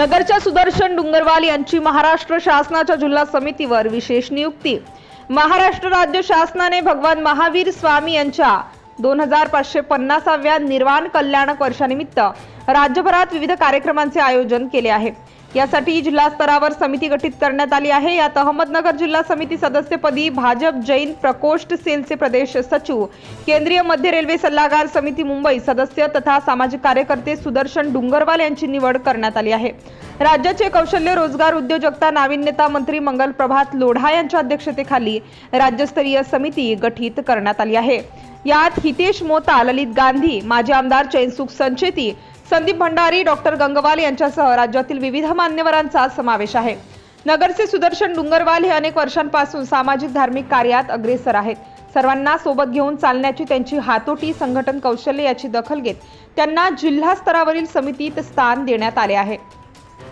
नगरच्या सुदर्शन डुंगरवाल यांची महाराष्ट्र शासनाच्या जिल्हा समितीवर विशेष नियुक्ती. महाराष्ट्र राज्य शासनाने भगवान महावीर स्वामी यांच्या दोन हजार पाचशे पन्नासाव्या निर्वाण कल्याणक वर्षानिमित्त राज्यभरात विविध कार्यक्रमांचे आयोजन केले आहे. यासाठी जिल्हा स्तरावर समिती गठीत करण्यात आली आहे. यात अहमदनगर जिल्हा समिती सदस्यपदी भाजप जैन प्रकोष्ठ सेलचे प्रदेश सचिव केंद्रीय मध्य रेल्वे सल्लागार समिती मुंबई सदस्य तथा सामाजिक कार्यकर्ते सुदर्शन डुंगरवाल यांची निवड करण्यात आली आहे. राज्याचे कौशल्य रोजगार उद्योजकता नाविन्यता मंत्री मंगल प्रभात लोढा यांच्या अध्यक्षतेखाली राज्यस्तरीय समिती गठीत करण्यात आली आहे. यात हितेश मोता ललित गांधी माजी आमदार चैनसुख संचेती संदीप भंडारी डॉक्टर गंगवाल यांच्यासह राज्यातील विविध मान्यवरांचा समावेश आहे. नगरचे सुदर्शन डुंगरवाल हे अनेक वर्षांपासून सामाजिक धार्मिक कार्यात अग्रेसर आहेत. सर्वांना सोबत घेऊन चालण्याची त्यांची हातोटी संघटन कौशल्य याची दखल घेत त्यांना जिल्हा स्तरावरील समितीत स्थान देण्यात आले आहे.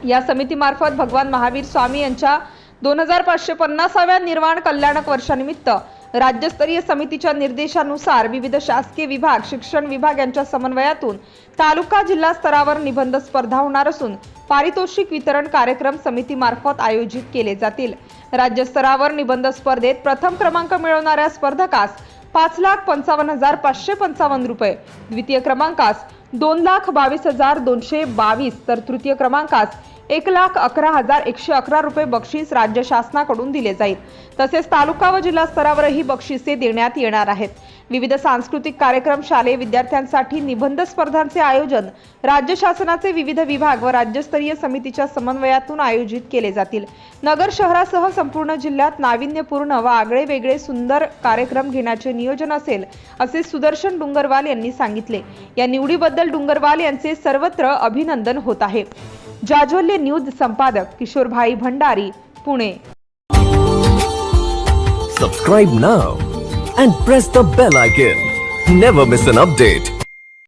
या समितीमार्फत भगवान महावीर स्वामी यांच्या दोन हजार पाचशे पन्नासाव्या निर्वाण कल्याणक वर्षानिमित्त राज्यस्तरीय समितीच्या निर्देशानुसार विविध शासकीय विभाग शिक्षण विभाग यांच्या समन्वयातून तालुका जिल्हा स्तरावर निबंध स्पर्धा होणार असून पारितोषिक वितरण कार्यक्रम समितीमार्फत आयोजित केले जातील. राज्यस्तरावर निबंध स्पर्धेत प्रथम क्रमांक मिळवणाऱ्या स्पर्धकास पाच लाख पंचावन्न हजार पाचशे पंचावन्न रुपये द्वितीय क्रमांकास दोन लाख बावीस हजार दोनशे बावीस तर तृतीय क्रमांकास एक लाख अकरा हजार एकशे अकरा रुपये बक्षीस राज्य शासनाकडून दिले जाईल. तसेच तालुका व जिल्हा स्तरावरही बक्षिसे देण्यात येणार आहेत. विविध सांस्कृतिक कार्यक्रम शालेय विद्यार्थ्यांसाठी निबंध स्पर्धांचे आयोजन राज्य शासनाचे विविध विभाग व राज्यस्तरीय समितीच्या समन्वयातून आयोजित केले जातील. नगर शहरासह संपूर्ण जिल्ह्यात नाविन्यपूर्ण व आगळे वेगळे सुंदर कार्यक्रम घेण्याचे नियोजन असेल असे सुदर्शन डुंगरवाल यांनी सांगितले. या निवडीबद्दल शरद्दल डुंगरवाल यांचे सर्वत्र अभिनंदन होत आहे. जाज्वल्य न्यूज संपादक Kishor bhai Bhandari Pune. Subscribe now and press the bell icon never miss an update